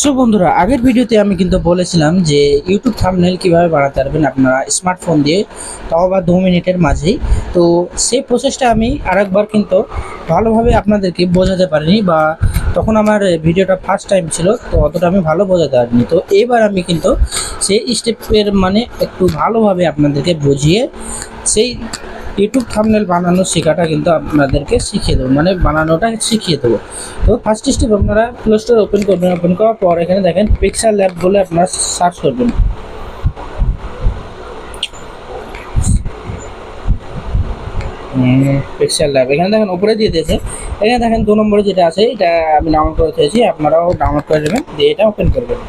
So বন্ধুরা, আগের ভিডিওতে আমি কিন্তু বলেছিলাম যে ইউটিউব থাম্বনেল কীভাবে বানাতে পারবেন আপনারা স্মার্টফোন দিয়ে, তাও বা দু মিনিটের মাঝেই। তো সেই প্রসেসটা আমি আরেকবার কিন্তু ভালোভাবে আপনাদেরকে বোঝাতে পারিনি বা তখন আমার ভিডিওটা ফার্স্ট টাইম ছিল, তো অতটা আমি ভালো বোঝাতে পারিনি। তো এবার আমি কিন্তু সেই স্টেপের মানে একটু ভালোভাবে আপনাদেরকে বুঝিয়ে, সেই ইউটিউব থাম্বনেল বানানো শেখাটা কিন্তু আপনাদেরকে শিখিয়ে দেবো। মানে বানানোটা শিখিয়ে দেবো। তো ফার্স্ট স্টেপ আপনারা প্লে স্টোর ওপেন করবেন। ওপেন করার পর এখানে দেখেন পিক্সেল ল্যাব বলে আপনারা সার্চ করবেন। পিক্সেল ল্যাব এখানে দেখেন উপরে দিয়ে দিয়েছে। এখানে দেখেন দু নম্বরে যেটা আছে, এটা আমি ডাউনলোড করে দিয়েছি। আপনারাও ডাউনলোড করে দেবেন দিয়ে এটা ওপেন করবেন।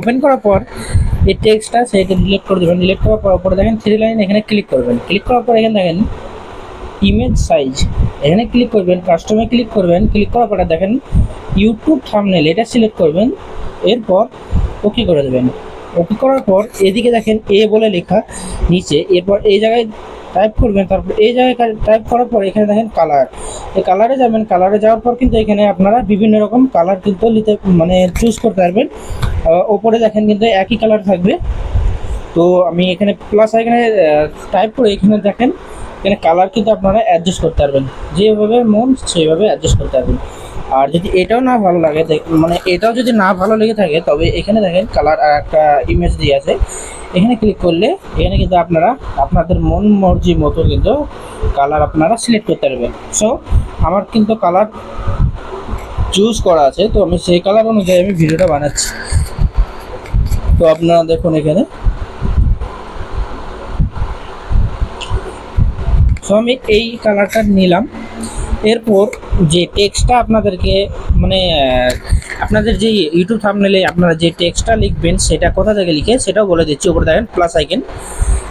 ওপেন করার পর এই টেক্সটটা সেইটা ডিলিট করে দেবেন। ডিলিট করার পর উপরে দেখেন থ্রি লাইন এখানে ক্লিক করবেন। ক্লিক করার পর এখানে দেখেন ইমেজ সাইজ এখানে ক্লিক করবেন কাস্টমে ক্লিক করবেন। ক্লিক করার পরে দেখেন ইউটিউব থাম্বনেল এটা সিলেক্ট করবেন। এরপর ওকে করে দেবেন। ওকে করার পর এদিকে দেখেন এ বলে লেখা নিচে। এরপর এই জায়গায় টাইপ করবেন। তারপর এই জায়গায় টাইপ করার পর এখানে দেখেন কালার এই কালারে যাবেন। কালারে যাওয়ার পর কিন্তু এখানে আপনারা বিভিন্ন রকম কালার কিন্তু নিতে মানে চুজ করতে পারবেন। ওপরে দেখেন কিন্তু একই কালার থাকবে। তো আমি এখানে প্লাস এখানে টাইপ করে এখানে দেখেন, এখানে কালার কিন্তু আপনারা অ্যাডজাস্ট করতে পারবেন। যেভাবে মন সেইভাবে অ্যাডজাস্ট করতে পারবেন। আর যদি এটাও না ভালো লাগে মানে এটাও যদি না ভালো লেগে থাকে, তবে এখানে দেখেন কালার আর একটা ইমেজ দিয়ে আছে। এখানে ক্লিক করলে এখানে কিন্তু আপনারা আপনাদের মন মর্জি মতো কিন্তু কালার আপনারা সিলেক্ট করতে পারবেন। সো আমার কিন্তু কালার চুজ করা আছে, তো আমি সেই কালার অনুযায়ী আমি ভিডিওটা বানাচ্ছি। তো আপনারা দেখুন এখানে। সো আমি এই কালারটা নিলাম। এরপর যে টেক্সটটা আপনাদেরকে মানে আপনাদের যে ইউটিউব থাম্বনেলে আপনারা যে টেক্সটটা লিখবেন, সেটা কোথা থেকে লিখে, সেটাও বলে দিচ্ছি। উপরে দেখেন প্লাস আইকেন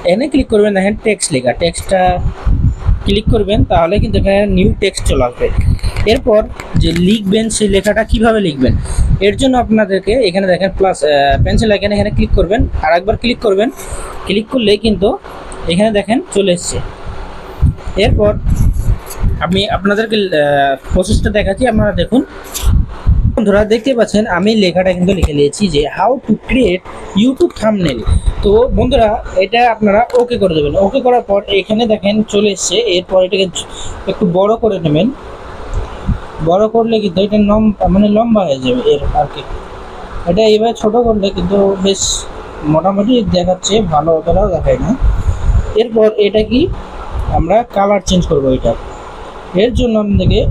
এখানে ক্লিক করবেন, দেখেন টেক্সট লেখা। টেক্সটটা ক্লিক করবেন, তাহলে কিন্তু এখানে নিউ টেক্সট চলে আসবে। এরপর যে লিখবেন সেই লেখাটা কীভাবে লিখবেন? এর জন্য আপনাদেরকে এখানে দেখেন প্লাস পেন্সিল আইকেন এখানে ক্লিক করবেন। আর একবার ক্লিক করবেন ক্লিক করলে কিন্তু এখানে দেখেন চলে এসছে। এরপর আমি আপনাদেরকে প্রসেসটা দেখাচ্ছি, আপনারা দেখুন। বন্ধুরা দেখতে পাচ্ছেন, আমি লেখাটা কিন্তু লিখে নিয়েছি যে how to create YouTube thumbnail তো বন্ধুরা, এটা আপনারা ওকে করে দেবেন। ওকে করার পর এখানে দেখেন, চলে এসছে। এরপর এটাকে একটু বড় করে নেবেন। বড় করলে কিন্তু এটা লম মানে লম্বা হয়ে যাবে এর আর কি। এটা এবার ছোট করলে কিন্তু বেশ মোটামুটি দেখাচ্ছে, ভালো অতটাও দেখায় না। এরপর এটা কি? আমরা কালার চেঞ্জ করব এটা। এর জন্য আপনাদেরকে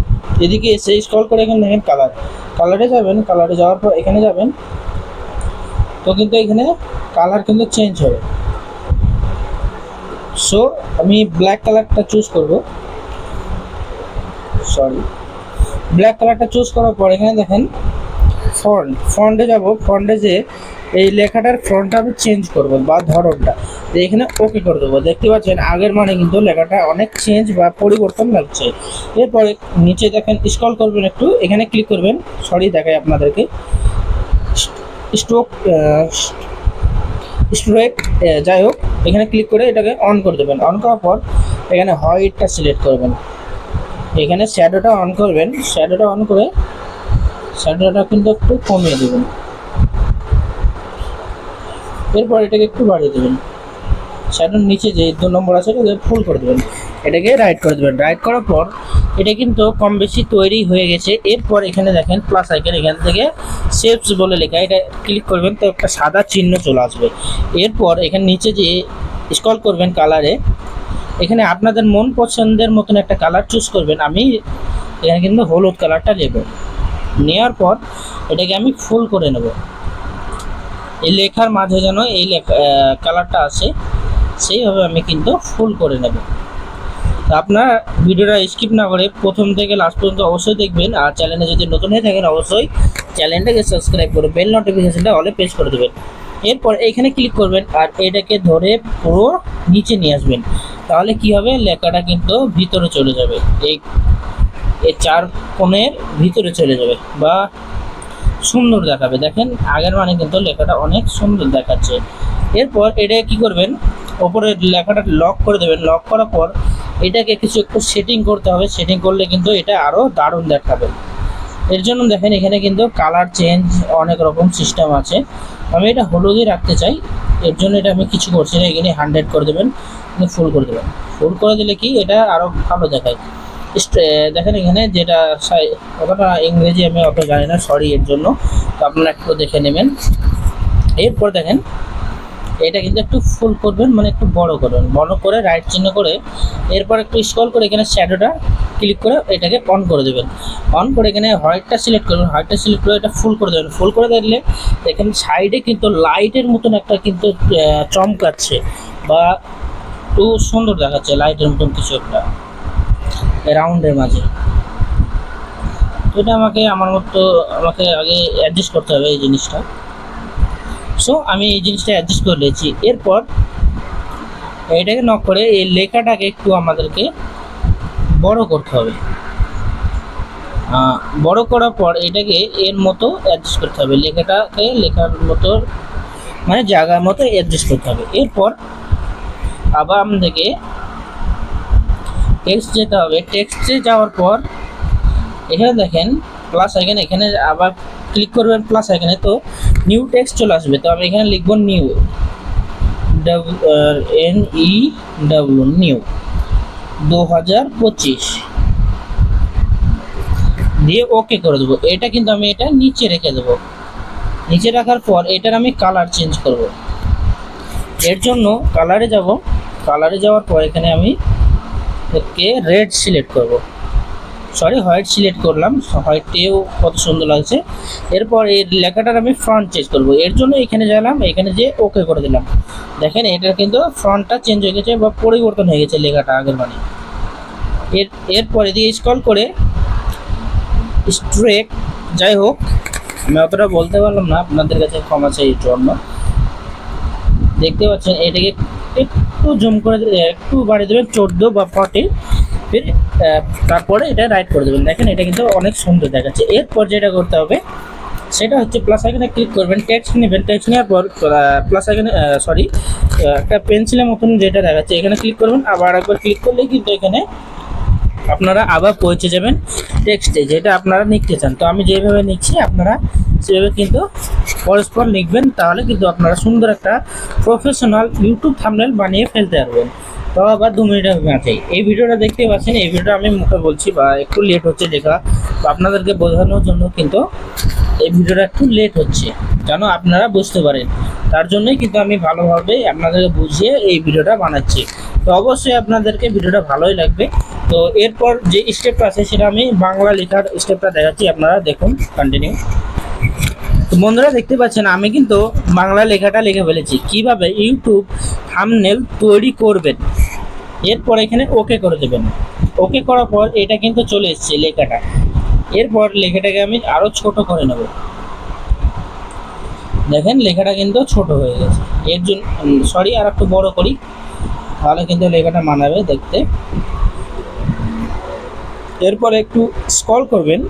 এদিকে এসে স্ক্রল করে এখানে দেখেন কালার কালারে যাবেন কালারে যাওয়ার পর এখানে যাবেন, তো কিন্তু এখানে কালার কিন্তু চেঞ্জ হবে। সো আমি ব্ল্যাক কালারটা চুজ করব। সরি ব্ল্যাক কালারটা চুজ করার পর এখানে দেখেন ফন্ট ফন্টে যাব। ফন্টে যে এই লেখাটার ফ্রন্টটা আমি চেঞ্জ করব বা ধরনটা। এখানে ওকে করে দেবো। দেখতে পাচ্ছেন, আগের মানে কিন্তু লেখাটা অনেক চেঞ্জ বা পরিবর্তন লাগছে। এরপরে নিচে দেখেন স্ক্রল করবেন একটু। এখানে ক্লিক করবেন। সরি দেখাই আপনাদেরকে। স্ট্রোক স্ট্রোক যাই হোক, এখানে ক্লিক করে এটাকে অন করে দেবেন। অন করার পর এখানে হোয়াইটটা সিলেক্ট করবেন। এখানে শ্যাডোটা অন করবেন। শ্যাডোটা অন করে শ্যাডোটা কিন্তু একটু কমিয়ে দেবেন। এরপর এটাকে একটু বাড়িয়ে দেবেন। শ্যাডোর নিচে যে দু নম্বর আছে ওটাকে ফুল করে দেবেন। এটাকে রাইট করে দেবেন। রাইট করার পর এটা কিন্তু কম বেশি তৈরি হয়ে গেছে। এরপর এখানে দেখেন প্লাস আইকন এখান থেকে শেপস বলে লেখা, এটা ক্লিক করবেন, তো একটা সাদা চিহ্ন চলে আসবে। এরপর এখানে নিচে যে স্ক্রল করবেন কালারে এখানে আপনাদের মন পছন্দের মতন একটা কালার চুজ করবেন। আমি এখানে কিন্তু হলুদ কালারটা নেব। নেওয়ার পর এটাকে আমি ফুল করে নেব। এই লেখার মাঝে যেন এই কালারটা আসে, সেইভাবে আমি কিন্তু ফুল করে নেব। তো আপনার ভিডিওটা স্কিপ না করে প্রথম থেকে লাস্ট পর্যন্ত অবশ্যই দেখবেন, আর চ্যানেলে যদি নতুন হয়ে থাকেন অবশ্যই চ্যানেলটাকে সাবস্ক্রাইব করে বেল নোটিফিকেশনটা অলে প্রেস করে দেবেন। এরপর এখানে ক্লিক করবেন, আর এটাকে ধরে পুরো নিচে নিয়ে আসবেন। তাহলে কি হবে? লেখাটা কিন্তু ভিতরে চলে যাবে। এই চার কোণের ভিতরে চলে যাবে, বা সুন্দর দেখাবে। দেখেন, আগের মানে কিন্তু লেখাটা অনেক সুন্দর দেখাচ্ছে। এরপর এটা কি করবেন? ওপরে লেখাটা লক করে দেবেন। লক করার পর এটাকে কিছু একটু সেটিং করতে হবে। সেটিং করলে কিন্তু এটা আরও দারুণ দেখাবে। এর জন্য দেখেন, এখানে কিন্তু কালার চেঞ্জ অনেক রকম সিস্টেম আছে। আমি এটা হলুদই রাখতে চাই। এর জন্য এটা আমি কিছু করছি না। এখানে হান্ড্রেড করে দেবেন। ফুল করে দেবেন। ফুল করে দিলে কি? এটা আরও ভালো দেখায়। দেখেন এখানে যেটা কতটা ইংরেজি আমি অত জানি না সরি এর জন্য। তো আপনারা একটু দেখে নেবেন। এরপর দেখেন, এটা কিন্তু একটু ফুল করবেন মানে একটু বড় করবেন। বড় করে রাইট চিহ্ন করে, এরপর একটু স্ক্রল করে এখানে শ্যাডোটা ক্লিক করে এটাকে অন করে দেবেন। অন করে এখানে হোয়াইটটা সিলেক্ট করবেন হোয়াইটটা সিলেক্ট করে এটা ফুল করে দেবেন। ফুল করে দিলে এখানে সাইডে কিন্তু লাইটের মতন একটা কিন্তু চমকাচ্ছে বা একটু সুন্দর দেখাচ্ছে লাইটের মতন কিছু একটা। রাউন্ডের মাঝে। তো এটা আমাকে, আমার মতো, আমাকে আগে অ্যাডজাস্ট করতে হবে এই জিনিসটা। সো আমি এই জিনিসটা অ্যাডজাস্ট করে নিয়েছি। এরপর, এটাকে নক করে এই লেখাটাকে একটু আমাদেরকে বড় করতে হবে। বড় করার পর এটাকে এর মতো অ্যাডজাস্ট করতে হবে। লেখাটাকে লেখার মতো মানে জায়গার মতো অ্যাডজাস্ট করতে হবে। এরপর, আবার আমাদেরকে টেক্সট যেতে হবে। টেক্সটে যাওয়ার পর, এখানে দেখেন প্লাস এখানে এখানে আবার ক্লিক করবেন প্লাস এখানে, তো নিউ টেক্সট চলে আসবে। তো আমি এখানে লিখব new N E W new দু হাজার পঁচিশ। দিয়ে ওকে করে দেবো। এটা কিন্তু আমি এটা নিচে রেখে দেবো। নিচে রাখার পর এটার আমি কালার চেঞ্জ করব। এর জন্য কালারে যাব। কালারে যাওয়ার পর এখানে আমি একে রেড সিলেক্ট করব। সরি হোয়াইট সিলেক্ট করলাম হোয়াইটেও কত সুন্দর লাগছে। এরপর এই লেখাটার আমি ফ্রন্ট চেঞ্জ করব। এর জন্য এখানে গেলাম এখানে যে ওকে করে দিলাম। দেখেন এটা কিন্তু ফ্রন্টটা চেঞ্জ হয়ে গেছে বা পরিবর্তন হয়ে গেছে লেখাটা আগের মানে এর, এরপরে এদিকে স্ক্রল করে স্ট্রেক যাই হোক, আমি অতটা বলতে পারলাম না, আপনাদের কাছে ক্ষমা চাই এর জন্য। দেখতে পাচ্ছেন, এটাকে একটু জুম করে একটু বাড়িয়ে দেবেন চোদ্দ বা ফর্টি ফির তারপরে এটা রাইট করে দেবেন। দেখেন এটা কিন্তু অনেক সুন্দর দেখাচ্ছে। এরপর যেটা করতে হবে, সেটা হচ্ছে প্লাস আইকনে ক্লিক করবেন। টেক্সট নেবেন। টেক্সট নেওয়ার পর প্লাস আইকনে সরি একটা পেন্সিলের মতন যেটা দেখাচ্ছে, এখানে ক্লিক করবেন। আবার একবার ক্লিক করলেই কিন্তু এখানে আপনারা আবার পৌঁছে যাবেন টেক্সটে যেটা আপনারা লিখতে চান। তো আমি যেভাবে লিখছি আপনারা সেভাবে কিন্তু পরস্পর লিখবেন, তাহলে কিন্তু আপনারা সুন্দর একটা প্রফেশনাল ইউটিউব থাম্বনেল বানিয়ে ফেলতে পারবেন। তো আবার দু মিনিটের মাঝেই এই ভিডিওটা দেখতে পাচ্ছেন, এই ভিডিওটা আমি মুখে বলছি বা একটু লেট হচ্ছে লেখা। তো আপনাদেরকে বোঝানোর জন্য কিন্তু এই ভিডিওটা একটু লেট হচ্ছে যেন আপনারা বুঝতে পারেন। তার জন্যই কিন্তু আমি ভালোভাবে আপনাদেরকে বুঝিয়ে এই ভিডিওটা বানাচ্ছি। তো অবশ্যই আপনাদেরকে ভিডিওটা ভালোই লাগবে। তো এরপর যে স্টেপটা আছে সেটা আমি বাংলা লেখার স্টেপটা দেখাচ্ছি, আপনারা দেখুন কন্টিনিউ তো বন্ধুরা দেখতে পাচ্ছেন, আমি কিন্তু বাংলা লেখাটা লিখে ফেলেছি। কীভাবে ইউটিউব থামনেল তৈরি করবেন? এরপর এখানে ওকে করে দেবেন। ওকে করার পর এটা কিন্তু চলে এসছে লেখাটা। এরপর লেখাটাকে আমি আরও ছোট করে নেব। দেখেন, লেখাটা কিন্তু ছোট হয়ে গেছে। এর জন্য সরি আর একটু বড় করি। তাহলে কিন্তু লেখাটা মানাবে দেখতে। এরপর একটু স্ক্রল করবেন।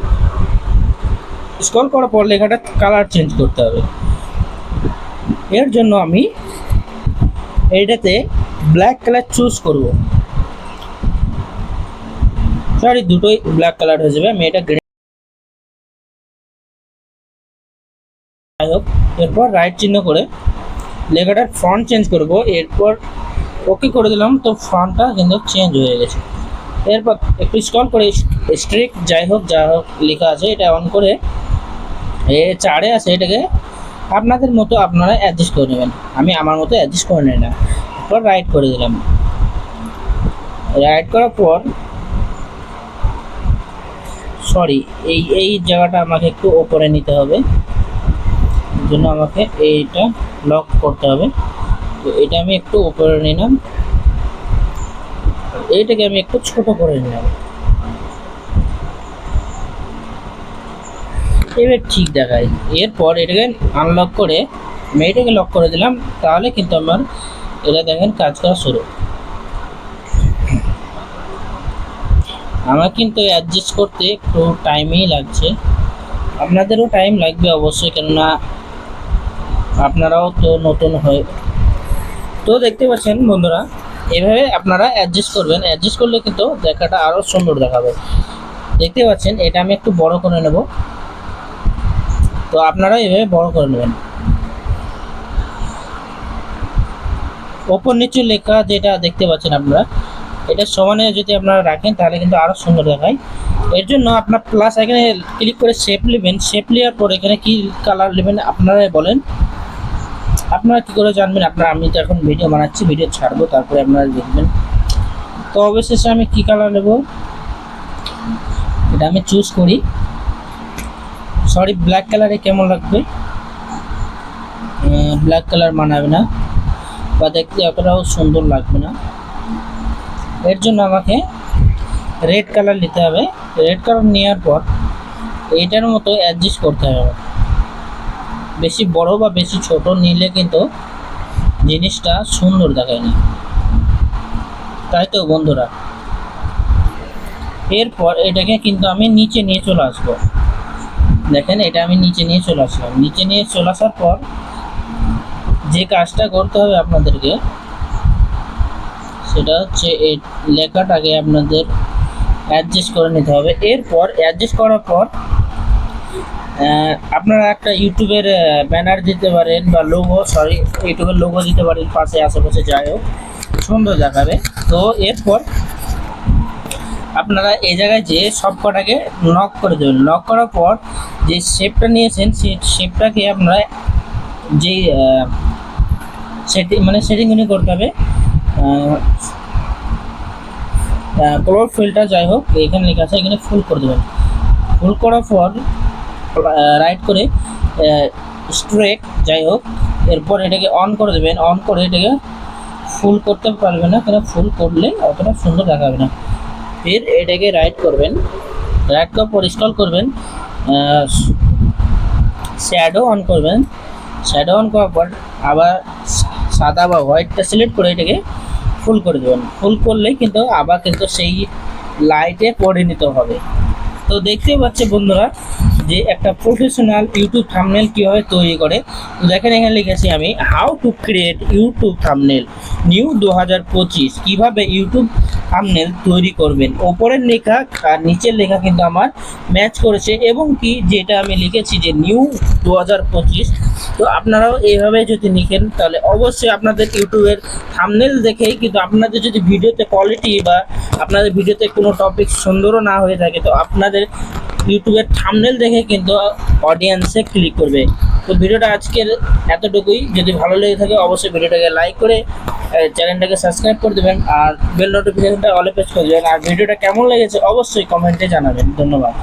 স্ক্রল করার পর লেখাটা কালার চেঞ্জ করতে হবে। এর জন্য আমি এইটাতে ব্ল্যাক কালার চুজ করব। সরি দুটোই ব্ল্যাক কালার হয়ে যাবে। আমি এটা গ্রিন যাই হোক, এরপর রাইট চিহ্ন করে লেখাটার ফ্রন্ট চেঞ্জ করব। এরপর ওকে করে দিলাম, তো ফ্রন্টটা কিন্তু চেঞ্জ হয়ে গেছে। এরপর একটু স্ক্রল করে স্ট্রিক যাই হোক, যা হোক লেখা আছে, এটা অন করে এ চারে আছে এটাকে, আপনাদের মতো আপনারা অ্যাডজাস্ট করে নেবেন। আমি আমার মতো অ্যাডজাস্ট করে নিই না। এরপর রাইট করে দিলাম। রাইট করার পর সরি এই এই জায়গাটা আমাকে একটু ওপরে নিতে হবে। জন্য আমাকে এইটা লক করতে হবে। তো এটা আমি একটু ওপরে নিলাম। এইটাকে আমি একটু ছোট করে নিলাম। এবার ঠিক দেখায় এরপর এটাকে আনলক করে আমি এটাকে লক করে দিলাম, তাহলে কিন্তু আমার এটা দেখেন কাজ করা শুরু। আমার কিন্তু অ্যাডজাস্ট করতে একটু টাইমই লাগছে। আপনাদেরও টাইম লাগবে অবশ্যই, কেননা আপনারাও তো নতুন হয়ে তো দেখতে পাচ্ছেন বন্ধুরা এভাবে আপনারা অ্যাডজাস্ট করবেন। অ্যাডজাস্ট করলে কিন্তু দেখাটা আরও সুন্দর দেখাবে। দেখতে পাচ্ছেন, এটা আমি একটু বড় করে নেব। তো আপনারা এভাবে বড় করে নেবেন। ওপর নিচু লেখা যেটা দেখতে পাচ্ছেন আপনারা, এটা সমানে যদি আপনারা রাখেন, তাহলে কিন্তু আরও সুন্দর দেখায়। এর জন্য আপনার প্লাস এখানে ক্লিক করে শেপ নেবেন। শেপ নেওয়ার পর এখানে কি কালার নেবেন আপনারাই বলেন। আপনারা কি করে জানবেন? আপনারা, আমি তো এখন ভিডিও বানাচ্ছি ভিডিও ছাড়বো, তারপরে আপনারা দেখবেন। তো অবশেষে আমি কি কালার নেব? এটা আমি চুজ করি। সরি ব্ল্যাক কালারে কেমন লাগবে? ব্ল্যাক কালার মানাবে না, বা দেখতে অতটাও সুন্দর লাগবে না। এর জন্য আমাকে রেড কালার নিতে হবে। রেড কালার নেওয়ার পর এইটার মতো অ্যাডজাস্ট করতে হবে বেশি বড় বা বেশি ছোট নিলে কিন্তু জিনিসটা সুন্দর দেখায় না। তাই তো বন্ধুরা? এরপর এটাকে কিন্তু আমি নিচে নিয়ে চলে আসব। দেখেন, এটা আমি নিচে নিয়ে চলে আসলাম। নিচে নিয়ে চলে আসার পর যে কাজটা করতে হবে আপনাদেরকে, সেটা হচ্ছে এই লেখাটাকে আপনাদের অ্যাডজাস্ট করে নিতে হবে। এরপর অ্যাডজাস্ট করার পর আপনারা একটা ইউটিউবের ব্যানার দিতে পারেন বা লোগো সরি ইউটিউবের লোগো দিতে পারেন পাশে, আশেপাশে যাই হোক। সুন্দর দেখাবে। তো এরপর আপনারা এই জায়গায় যে সব কটাকে নক করে দেবেন। নক করার পর যে শেপটা নিয়েছেন সেই শেপটাকে আপনারা যেই সেটিং মানে সেটিংগুলি করতে হবে কালার ফিলটা যাই হোক, এখানে লেখা আছে, এখানে ফুল করে দেবেন। ফুল করার পর রাইট করে স্ট্রেট যাই হোক, এরপর এটাকে অন করে দেবেন অন করে এটাকে ফুল করতে পারবে না কারণ ফুল করলে অতটা সুন্দর দেখাবে না। ফের এটাকে রাইট করবেন রাইট করার পর ইনস্টল করবেন শ্যাডো অন করবেন শ্যাডো অন করার পর আবার সাদা বা হোয়াইটটা সিলেক্ট করে এটাকে ফুল করে দেবেন। ফুল করলেই কিন্তু আবার কিন্তু সেই লাইটে পরিণত হবে। তো দেখতেই পাচ্ছে বন্ধুরা যে একটা প্রফেশনাল ইউটিউব থামনেল কীভাবে তৈরি করে, তো দেখেন এখানে লিখেছি আমি how to create YouTube thumbnail new দু হাজার পঁচিশ, কীভাবে ইউটিউব থামনেল তৈরি করবেন। ওপরের লেখা আর নিচের লেখা কিন্তু আমার ম্যাচ করেছে এবং কি যেটা আমি লিখেছি যে নিউ দু হাজার পঁচিশ, তো আপনারাও এইভাবে যদি লিখেন তাহলে অবশ্যই আপনাদের ইউটিউবের থামনেল দেখেই কিন্তু আপনাদের যদি ভিডিওতে কোয়ালিটি বা আপনাদের ভিডিওতে কোনো টপিক সুন্দরও না হয়ে থাকে, তো আপনাদের ইউটিউবের থামনেল দেখে কিন্তু অডিয়েন্সে ক্লিক করবে। তো ভিডিওটা আজকের এতটুকুই। যদি ভালো লেগে থাকে, অবশ্যই ভিডিওটাকে লাইক করে চ্যানেলটাকে সাবস্ক্রাইব করে দেবেন আর বেল নোটিফিকেশনটা অলে করে দেবেন। আর ভিডিওটা কেমন লেগেছে, অবশ্যই কমেন্টে জানাবেন। ধন্যবাদ।